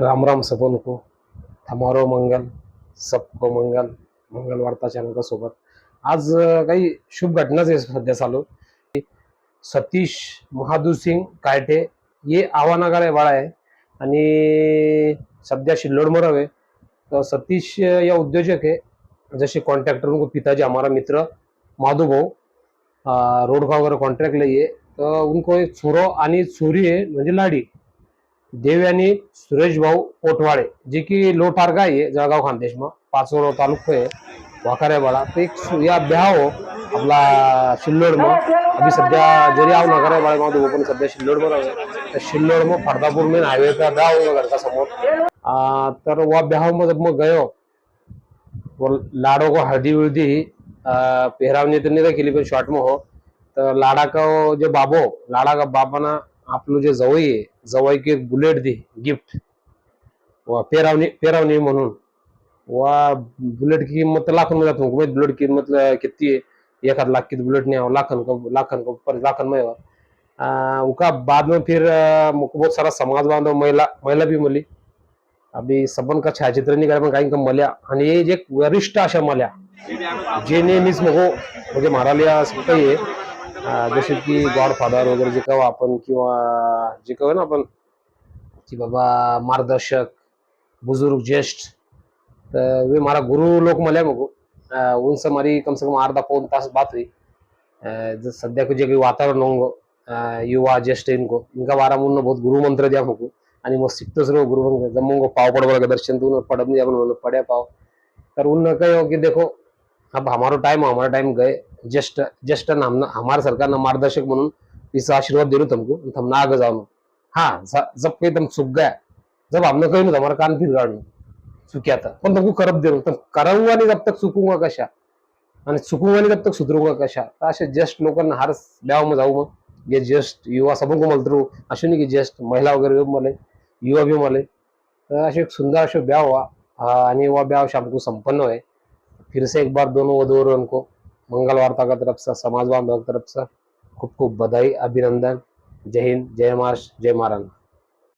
राम राम सबों को थमारो मंगल सबको मंगल मंगल वार्ता चॅनल सोबत आज काही शुभ घटनाच आहे सध्या चालू. सतीश महादूर सिंग कायटे हे आव्हानागार आहे बाळा आहे. आणि सध्या शिल्लोड मरव आहे तर सतीश या उद्योजक आहे. जसे कॉन्ट्रॅक्टर पिताजी हमारा मित्र माधू भाऊ. अं, रोड का वगैरह कॉन्ट्रैक्ट लिए उनको एक चुरो आणि चुरी आहे म्हणजे लाडी. देव यांनी सुरेश भाऊ पोटवाळे जे की लोटारगा आहे जळगाव खानदेशमा पाचोड तालुका आहे वाखाऱ्या ते एक या बिहाव हो, आपला शिल्लोड मग अभी सध्या जरी आव नगर पण सध्या शिल्लोडमध्ये आहे. तर शिल्लोड मग मेन हायवे का ब्याह हो समोर. तर वा ब्याह हो मध्ये मग गयो. लाडो को हळदी विळदी आ, पेहरावणी तर नाही केली पण शॉर्ट मग हो. तर लाडा का जे बाबो लाडा का बाबाना आपलं जे जवई आहे जवई की एक बुलेट दे गिफ्ट वा पेरावणी पेरावणी म्हणून. वा बुलेट की कीमत लाखन में बुलेट किंमत कीमत आहे? एखाद लाख की बुलेट नाही लाखन लाखन को पर लाखन में उका बाद में फिर बहुत सारा समाज बांधव महिला महिला भी मिली. अभी सबन का छायाचित्र नाही करा पण काही का मल्या. आणि हे जे वरिष्ठ अशा मल्या जे नेहमीच मग म्हणजे मारायला काही आहे. जसे की गॉडफादर वगैरे जे कहू आपण किंवा जे कहू ना आपण. की बाबा मार्गदर्शक बुजुर्ग ज्येष्ठ. तर वे मारा गुरु लोक मला मग उंच मारी कम से कम अर्धा पाऊन तास बात हुई. अं, सध्या जे काही वातावरण होंगे युवा ज्येष्ठ इनको इनका बारा मुन्न बहुत गुरु मंत्र द्या मग आणि मग शिकतोच रो गुरु मंत्र. पाव पडवा बोला दर्शन तू पढ़ नाही आपण पड्या पाव. तर ऊन काय हो की देखो अब हमारा टाइम हमारा टाइम गए. ज्येष्ठ ज्येष्ठ हम हमारे सरकारनं मार्गदर्शक म्हणून तिचा आशीर्वाद दे तुमको हम ना जाऊन. हा जब कहीं तुम चुक गया. जब हमने कहीं ना हमारा कान फिर गाड़ू चुक्या था पण तुमको करब देऊ रहा हूं. आणि जब तक चुकूंगा कशा? आणि चुकूंगा आणि जब तक सुधरूंगा कशा? तर असे ज्येष्ठ लोकांना हार द्यावं मग जाऊ मग. ये ज्येष्ठ युवा सबको मल रू असे नाही की ज्येष्ठ महिला वगैरे मले युवा भी मले. तर असे एक सुंदर असे ब्याव आणि वा ब्याव शामको संपन्न आहे फिर से एक बार दोनों वधुवरों को मंगल वार्ता का तरफ से समाज बांधव की तरफ से खूब खूब बधाई अभिनंदन जय हिंद जय महाराष्ट्र जय महाराणा।